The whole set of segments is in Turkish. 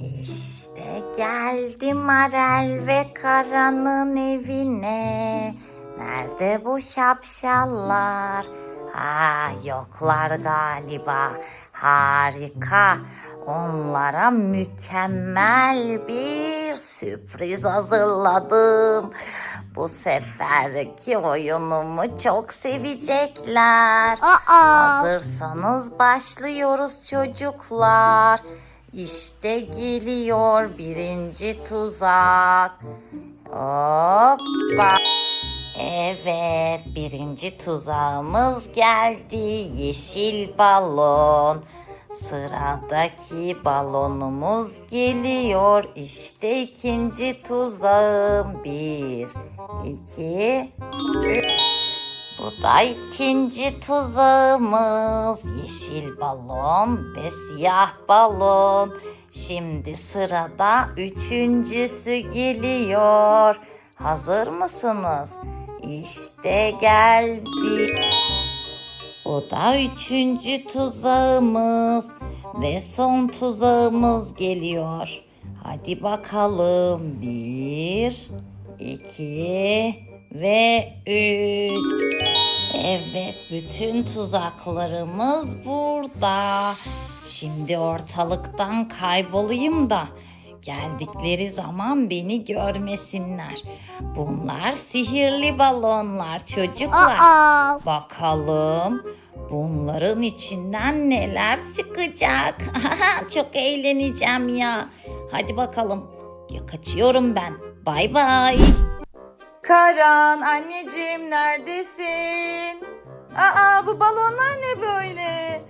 İşte geldim Arel ve Karan'ın evine. Nerede bu şapşallar? Ha yoklar galiba. Harika. Onlara mükemmel bir sürpriz hazırladım. Bu seferki oyunumu çok sevecekler. Aa. Hazırsanız başlıyoruz çocuklar. İşte geliyor birinci tuzak. Hoppa. Evet, birinci tuzağımız geldi. Yeşil balon. Sıradaki balonumuz geliyor. İşte ikinci tuzağım. Bir, iki, bu da ikinci tuzağımız. Yeşil balon ve siyah balon. Şimdi sırada üçüncüsü geliyor. Hazır mısınız? İşte geldi. Bu da üçüncü tuzağımız ve son tuzağımız geliyor. Hadi bakalım. Bir, iki ve üç. Evet, bütün tuzaklarımız burada. Şimdi ortalıktan kaybolayım da geldikleri zaman beni görmesinler. Bunlar sihirli balonlar çocuklar. Aa. Bakalım bunların içinden neler çıkacak. Çok eğleneceğim ya. Hadi bakalım. Ya kaçıyorum ben. Bay bay. Karan anneciğim neredesin? Aa bu balonlar ne böyle?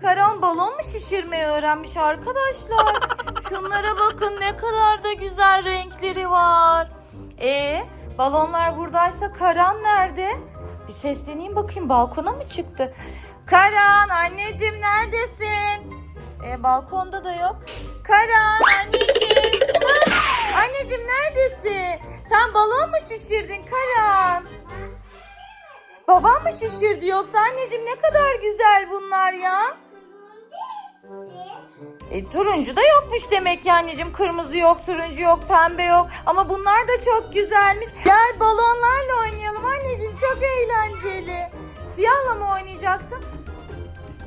Karan balon mu şişirmeyi öğrenmiş arkadaşlar? Şunlara bakın ne kadar da güzel renkleri var. E balonlar buradaysa Karan nerede? Bir sesleneyim bakayım balkona mı çıktı? Karan anneciğim neredesin? E, balkonda da yok. Karan anneciğim. Anneciğim neredesin? Sen balon mu şişirdin Karan? Babam mı şişirdi yoksa anneciğim ne kadar güzel bunlar ya? E, turuncu da yokmuş demek ki anneciğim. Kırmızı yok, turuncu yok, pembe yok. Ama bunlar da çok güzelmiş. Gel balonlarla oynayalım anneciğim. Çok eğlenceli. Siyahla mı oynayacaksın?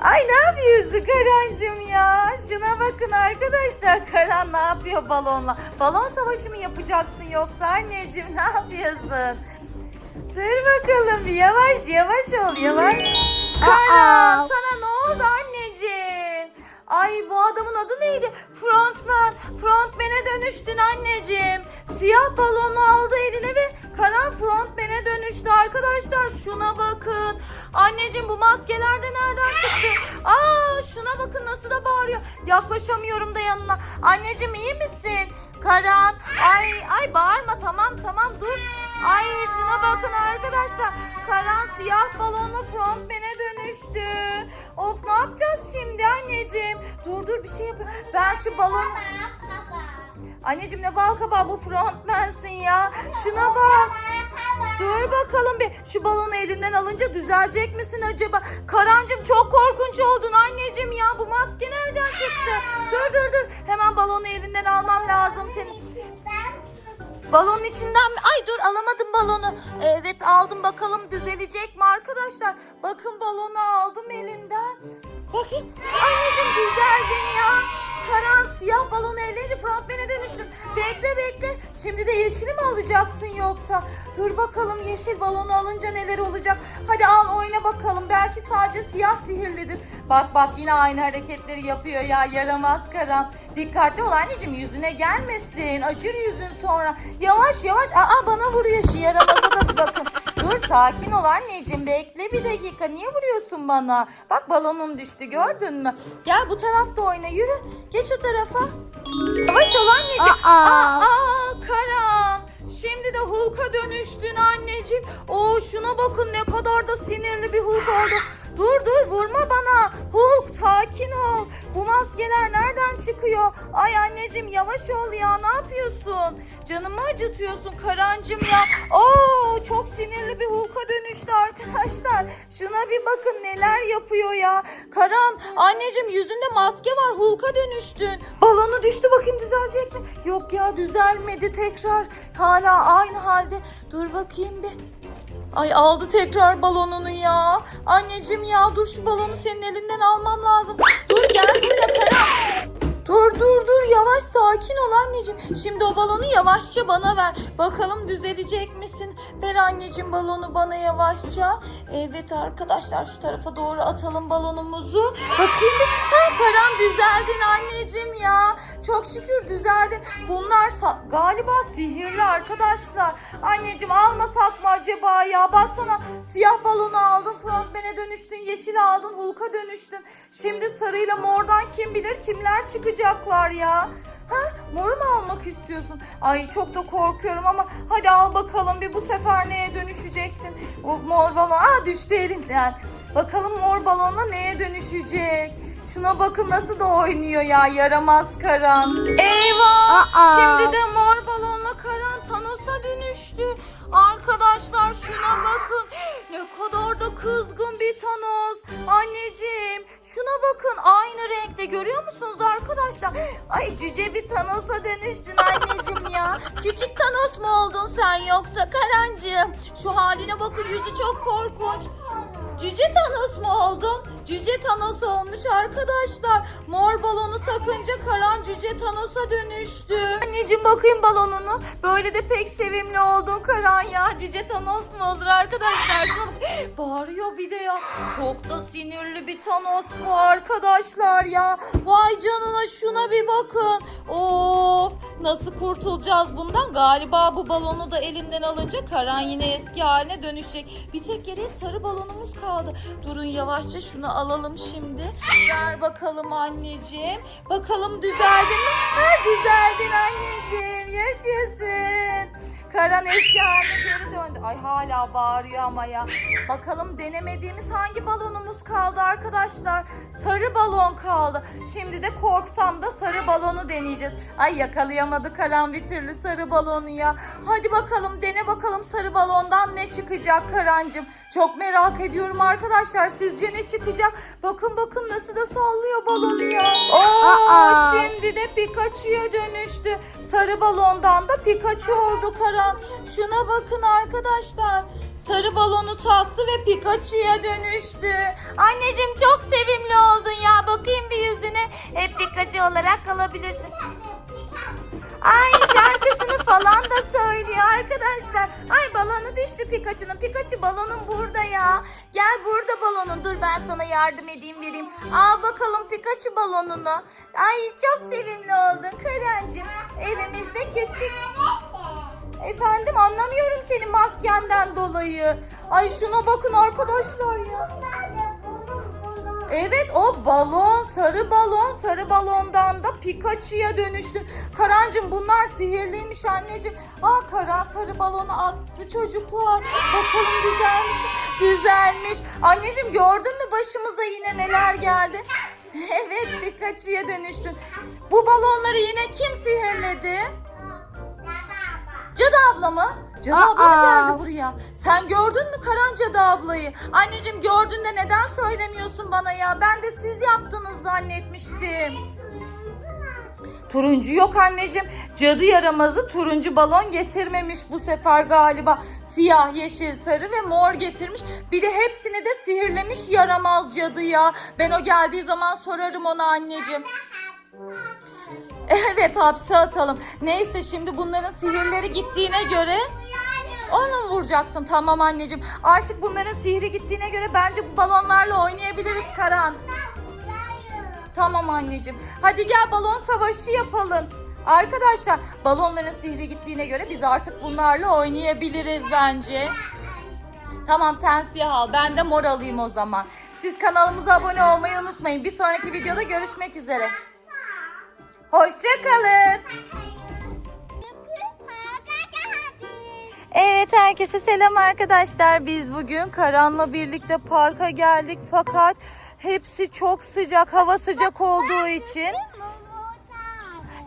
Ay ne yapıyorsun Karancığım ya? Şuna bakın arkadaşlar. Karan ne yapıyor balonla? Balon savaşı mı yapacaksın yoksa anneciğim ne yapıyorsun? Dur bakalım bir yavaş yavaş ol yavaş. Karan sana ne oldu anneciğim? Ay bu adamın adı neydi? Frontman. Frontman'e dönüştün anneciğim. Siyah balonu aldı eline ve Karan frontman'e dönüştü arkadaşlar. Şuna bakın. Anneciğim bu maskeler de nereden çıktı? Aa şuna bakın nasıl da bağırıyor. Yaklaşamıyorum da yanına. Anneciğim iyi misin? Karan. Ay ay bağırma tamam tamam dur. Ay şuna bakın arkadaşlar. Karan siyah balonlu frontman'e dönüştü. Of ne yapacağız şimdi anneciğim? Dur dur bir şey yapayım. Ben şu balon... Anneciğim ne bal kabağı bu frontmansin ya. Şuna bak. Dur bakalım bir. Şu balonu elinden alınca düzelecek misin acaba? Karancım çok korkunç oldun anneciğim ya. Bu maske nereden çıktı? Dur dur dur. Hemen balonu elinden almam lazım senin. Balonun içinden mi? Ay dur alamadım balonu. Evet aldım bakalım düzelecek mi arkadaşlar? Bakın balonu aldım elimden. Bakayım. Anneciğim düzeldin ya. Siyah balonu elleyince frontman'e dönüştüm. Bekle bekle. Şimdi de yeşili mi alacaksın yoksa? Dur bakalım yeşil balonu alınca neler olacak. Hadi al oyna bakalım. Belki sadece siyah sihirlidir. Bak bak yine aynı hareketleri yapıyor ya. Yaramaz Karan. Dikkatli ol anneciğim yüzüne gelmesin. Acır yüzün sonra. Yavaş yavaş. Aa bana vuruyor şu yaramaza da bakın. Sakin ol anneciğim. Bekle bir dakika. Niye vuruyorsun bana? Bak balonum düştü gördün mü? Gel bu tarafta oyna yürü. Geç o tarafa. Yavaş ol anneciğim. Aa. Aa, Karan. Şimdi de Hulk'a dönüştün anneciğim. Oo şuna bakın ne kadar da sinirli bir Hulk oldu. Dur dur vurma bana. Hulk sakin ol. Bu maskeler nereden çıkıyor? Ay anneciğim yavaş ol ya ne yapıyorsun? Canımı acıtıyorsun Karancım ya. Oo çok sinirli bir Hulk'a dönüştü arkadaşlar. Şuna bir bakın neler yapıyor ya. Karan anneciğim yüzünde maske var Hulk'a dönüştün. Balonu düştü bakayım düzelecek mi? Yok ya düzelmedi tekrar. Hala aynı halde. Dur bakayım bir. Ay aldı tekrar balonunu ya. Anneciğim ya dur şu balonu senin elinden almam lazım. Dur gel buraya Karan. Dur dur dur yavaş sakin ol anneciğim. Şimdi o balonu yavaşça bana ver. Bakalım düzelecek misin? Ver anneciğim balonu bana yavaşça. Evet arkadaşlar şu tarafa doğru atalım balonumuzu. Bakayım bir. Ha Karan düzeldin anneciğim ya. Çok şükür düzeldin. Bunlar galiba sihirli arkadaşlar. Anneciğim almasak mı acaba ya? Baksana siyah balonu aldın frontmene dönüştün. Yeşil aldın Hulk'a dönüştün. Şimdi sarıyla mordan kim bilir kimler çıkacaklar ya. Ha, moru mu almak istiyorsun? Ay çok da korkuyorum ama hadi al bakalım bir bu sefer neye dönüşeceksin? O mor balon, aa düştü elinden. Bakalım mor balonla neye dönüşecek? Şuna bakın nasıl da oynuyor ya yaramaz Karan. Eyvah! Aa! Şimdi de mor balonla Karan Thanos'a dönüştü. Arkadaşlar şuna bakın. Ne kadar da kızgın bir Thanos. Anneciğim şuna bakın aynı renkte görüyor musunuz arkadaşlar? Ay cüce bir Thanos'a dönüştün anneciğim ya. Küçük Thanos mu oldun sen yoksa Karancığım? Şu haline bakın yüzü çok korkunç. Cüce Thanos mu oldun? Cüce Thanos olmuş arkadaşlar. Mor balonu takınca Karan Cüce Thanos'a dönüştü. Anneciğim bakayım balonunu. Böyle de pek sevimli oldun Karan ya. Cüce Thanos mu olur arkadaşlar? Şuna. Bağırıyor bir de ya. Çok da sinirli bir Thanos bu arkadaşlar ya. Vay canına şuna bir bakın. Of nasıl kurtulacağız bundan? Galiba bu balonu da elinden alınca Karan yine eski haline dönüşecek. Bir tek geriye sarı balonumuz kaldı. Durun yavaşça şunu alalım şimdi. Ver bakalım anneciğim. Bakalım düzeldin mi? Ha düzeldin anneciğim. Yaşasın. Karan eski haline geri döndü. Ay hala bağırıyor ama ya. Bakalım denemediğimiz hangi balonumuz kaldı arkadaşlar? Sarı balon kaldı. Şimdi de korksam da sarı balonu deneyeceğiz. Ay yakalayamadı Karan bir türlü sarı balonu ya. Hadi bakalım dene bakalım sarı balondan ne çıkacak Karancığım. Çok merak ediyorum arkadaşlar. Sizce ne çıkacak? Bakın bakın nasıl da sallıyor balonu ya. Oo, Aa. şimdi de Pikachu'ya dönüştü. Sarı balondan da Pikachu oldu Karan. Şuna bakın arkadaşlar. Sarı balonu taktı ve Pikachu'ya dönüştü. Anneciğim çok sevimli oldun ya. Bakayım bir yüzüne. Hep Pikachu olarak kalabilirsin. Ay şarkısını falan da söylüyor arkadaşlar. Ay balonu düştü Pikachu'nun. Pikachu balonun burada ya. Gel burada balonun. Dur ben sana yardım edeyim vereyim. Al bakalım Pikachu balonunu. Ay çok sevimli oldun Karencim. Evimizde küçük. Efendim anlamıyorum senin maskenden dolayı. Ay şuna bakın arkadaşlar ya. Evet o balon sarı balon sarı balondan da Pikachu'ya dönüştü. Karancığım bunlar sihirliymiş anneciğim. Aa Karan sarı balonu attı çocuklar. Bakalım güzelmiş mi? Güzelmiş. Anneciğim gördün mü başımıza yine neler geldi? evet Pikachu'ya dönüştün. Bu balonları yine kim sihirledi? Cadı abla mı? Cadı abla mı Aa. geldi buraya? Sen gördün mü Karan Cadı ablayı? Anneciğim gördün de neden söylemiyorsun bana ya? Ben de siz yaptınız zannetmiştim. Turuncu yok anneciğim. Cadı yaramazı turuncu balon getirmemiş bu sefer galiba. Siyah, yeşil, sarı ve mor getirmiş. Bir de hepsini de sihirlemiş yaramaz cadı ya. Ben o geldiği zaman sorarım ona anneciğim. Evet hapse atalım. Neyse şimdi bunların sihirleri gittiğine göre onu mu vuracaksın? Tamam anneciğim. Artık bunların sihri gittiğine göre bence bu balonlarla oynayabiliriz Karan. Tamam anneciğim. Hadi gel balon savaşı yapalım. Arkadaşlar balonların sihri gittiğine göre biz artık bunlarla oynayabiliriz bence. Tamam sen siyah al. Ben de mor alayım o zaman. Siz kanalımıza abone olmayı unutmayın. Bir sonraki videoda görüşmek üzere. Hoşçakalın. Evet herkese selam arkadaşlar. Biz bugün Karan'la birlikte parka geldik fakat Hepsi çok sıcak. Hava sıcak olduğu için.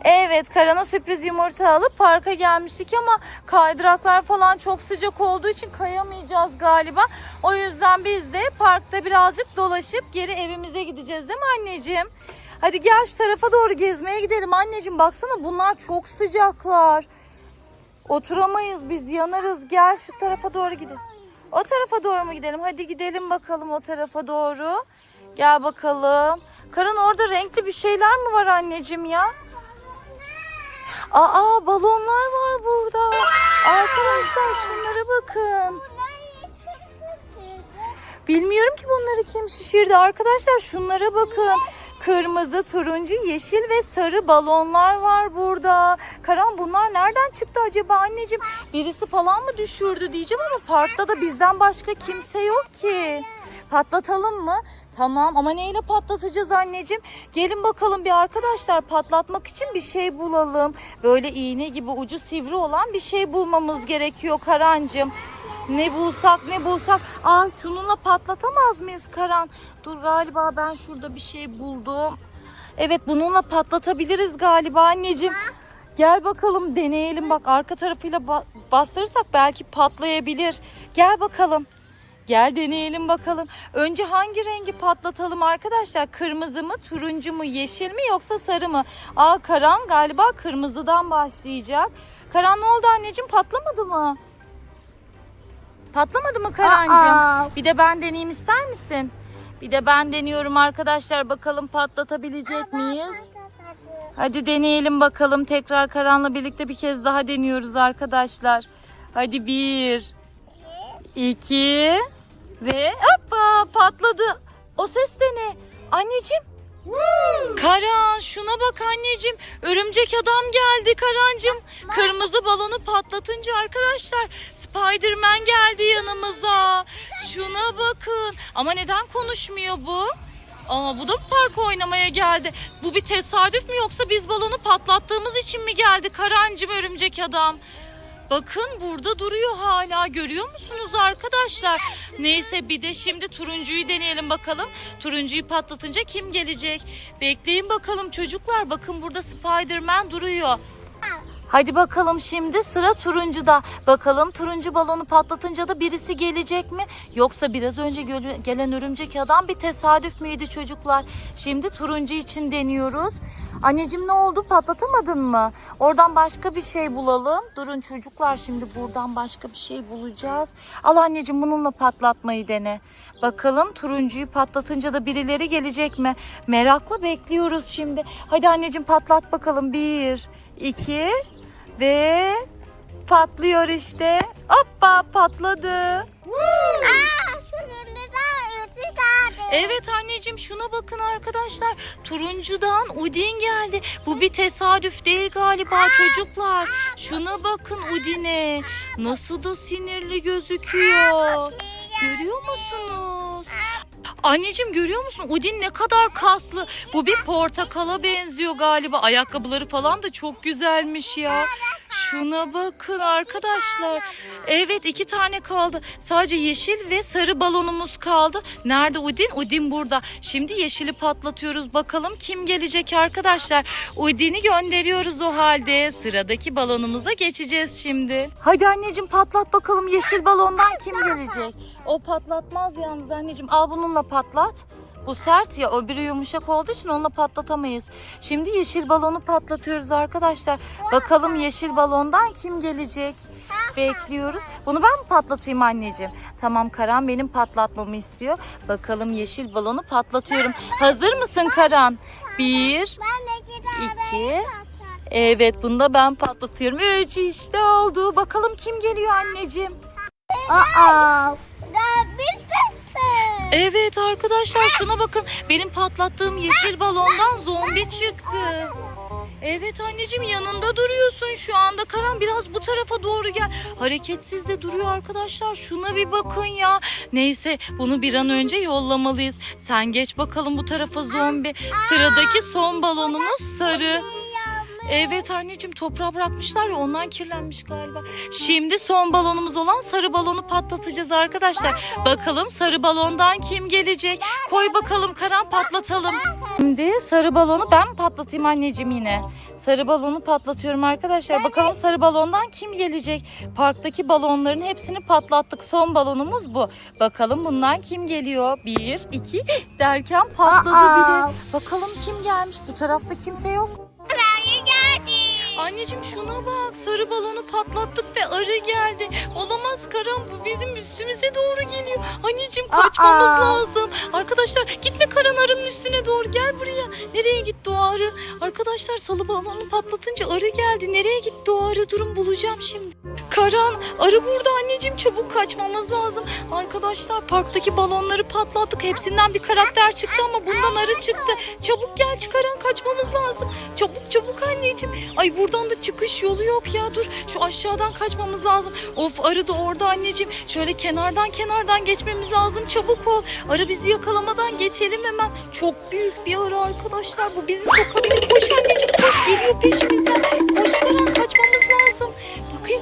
Evet Karan'a sürpriz yumurta alıp parka gelmiştik ama kaydıraklar falan çok sıcak olduğu için kayamayacağız galiba. O yüzden biz de parkta birazcık dolaşıp geri evimize gideceğiz değil mi anneciğim? Hadi gel şu tarafa doğru gezmeye gidelim anneciğim baksana bunlar çok sıcaklar. Oturamayız biz yanarız gel şu tarafa doğru gidelim. O tarafa doğru mu gidelim? Hadi gidelim bakalım o tarafa doğru. Gel bakalım. Karan orada renkli bir şeyler mi var anneciğim ya? Aa balonlar var burada. Arkadaşlar şunlara bakın. Bilmiyorum ki bunları kim şişirdi. Arkadaşlar şunlara bakın. Kırmızı, turuncu, yeşil ve sarı balonlar var burada. Karan bunlar nereden çıktı acaba anneciğim? Birisi falan mı düşürdü diyeceğim ama parkta da bizden başka kimse yok ki. Patlatalım mı? Tamam ama neyle patlatacağız anneciğim? Gelin bakalım bir arkadaşlar patlatmak için bir şey bulalım. Böyle iğne gibi ucu sivri olan bir şey bulmamız gerekiyor Karancığım. Ne bulsak ne bulsak. Aa şununla patlatamaz mıyız Karan? Dur galiba ben şurada bir şey buldum. Evet bununla patlatabiliriz galiba anneciğim. Gel bakalım deneyelim bak arka tarafıyla ba- bastırırsak belki patlayabilir. Gel bakalım. Gel deneyelim bakalım. Önce hangi rengi patlatalım arkadaşlar? Kırmızı mı, turuncu mu, yeşil mi yoksa sarı mı? Aa Karan galiba kırmızıdan başlayacak. Karan ne oldu anneciğim patlamadı mı? Patlamadı mı Karancığım? Bir de ben deneyeyim ister misin? Bir de ben deniyorum arkadaşlar. Bakalım patlatabilecek miyiz? Hadi deneyelim bakalım. Tekrar Karan'la birlikte bir kez daha deniyoruz arkadaşlar. Hadi bir, iki ve hoppa patladı. O ses de ne? Anneciğim. Karan şuna bak anneciğim. Örümcek adam geldi Karancığım. Kırmızı balonu patlatınca arkadaşlar Spiderman geldi yanımıza. Şuna bakın. Ama neden konuşmuyor bu? Aa bu da mı park oynamaya geldi? Bu bir tesadüf mü yoksa biz balonu patlattığımız için mi geldi Karancım örümcek adam? Bakın burada duruyor hala görüyor musunuz arkadaşlar? Neyse bir de şimdi turuncuyu deneyelim bakalım. Turuncuyu patlatınca kim gelecek? Bekleyin bakalım çocuklar. Bakın burada Spiderman duruyor. Hadi bakalım şimdi sıra turuncuda. Bakalım turuncu balonu patlatınca da birisi gelecek mi? Yoksa biraz önce gelen örümcek adam bir tesadüf müydü çocuklar? Şimdi turuncu için deniyoruz. Anneciğim ne oldu patlatamadın mı? Oradan başka bir şey bulalım. Durun çocuklar şimdi buradan başka bir şey bulacağız. Al anneciğim bununla patlatmayı dene. Bakalım turuncuyu patlatınca da birileri gelecek mi? Merakla bekliyoruz şimdi. Hadi anneciğim patlat bakalım. Bir, iki ve patlıyor işte. Hoppa patladı. Evet anneciğim şuna bakın arkadaşlar. Turuncudan Udin geldi. Bu bir tesadüf değil galiba çocuklar. Şuna bakın Udin'e. Nasıl da sinirli gözüküyor. Görüyor musunuz? Anneciğim görüyor musun? Udin ne kadar kaslı. Bu bir portakala benziyor galiba. Ayakkabıları falan da çok güzelmiş ya. Şuna bakın arkadaşlar. Evet iki tane kaldı. Sadece yeşil ve sarı balonumuz kaldı. Nerede Udin? Udin burada. Şimdi yeşili patlatıyoruz. Bakalım kim gelecek arkadaşlar. Udin'i gönderiyoruz o halde. Sıradaki balonumuza geçeceğiz şimdi. Hadi anneciğim patlat bakalım yeşil balondan kim gelecek? O patlatmaz yalnız anneciğim. Al bununla patlat. Bu sert ya öbürü yumuşak olduğu için onunla patlatamayız. Şimdi yeşil balonu patlatıyoruz arkadaşlar. Bakalım yeşil balondan kim gelecek? Bekliyoruz. Bunu ben mi patlatayım anneciğim? Tamam Karan benim patlatmamı istiyor. Bakalım yeşil balonu patlatıyorum. Hazır mısın Karan? Bir, iki. Evet bunu da ben patlatıyorum. Üç işte oldu. Bakalım kim geliyor anneciğim? Aa. Evet arkadaşlar şuna bakın. Benim patlattığım yeşil balondan zombi çıktı. Evet anneciğim yanında duruyorsun şu anda. Karan biraz bu tarafa doğru gel. Hareketsiz de duruyor arkadaşlar. Şuna bir bakın ya. Neyse bunu bir an önce yollamalıyız. Sen geç bakalım bu tarafa zombi. Sıradaki son balonumuz sarı. Evet anneciğim toprağa bırakmışlar ya ondan kirlenmiş galiba. Şimdi son balonumuz olan sarı balonu patlatacağız arkadaşlar. Bakalım sarı balondan kim gelecek? Koy bakalım Karan patlatalım. Şimdi sarı balonu ben mi patlatayım anneciğim yine? Sarı balonu patlatıyorum arkadaşlar. Bakalım sarı balondan kim gelecek? Parktaki balonların hepsini patlattık. Son balonumuz bu. Bakalım bundan kim geliyor? Bir, iki derken patladı bile. Bakalım kim gelmiş? Bu tarafta kimse yok. Anneciğim şuna bak sarı balonu patlattık ve arı geldi. Olamaz Karan bu bizim üstümüze doğru geliyor. Anneciğim kaçmamız Aa. lazım. Arkadaşlar gitme Karan arının üstüne doğru gel buraya. Nereye gitti o arı? Arkadaşlar salı balonu patlatınca arı geldi. Nereye gitti o arı? Durun bulacağım şimdi. Karan arı burada anneciğim çabuk kaçmamız lazım. Arkadaşlar parktaki balonları patlattık. Hepsinden bir karakter çıktı ama bundan arı çıktı. Çabuk gel çıkaran kaçmamız lazım. Çabuk çabuk anneciğim. Ay buradan da çıkış yolu yok ya dur. Şu aşağıdan kaçmamız lazım. Of arı da orada anneciğim. Şöyle kenardan kenardan geçmemiz lazım. Çabuk ol. Arı bizi yakalamadan geçelim hemen. Çok büyük bir arı arkadaşlar. Bu bizi sokabilir. Koş anneciğim koş geliyor peşimizden. Koş kaçmamız lazım. Bakayım.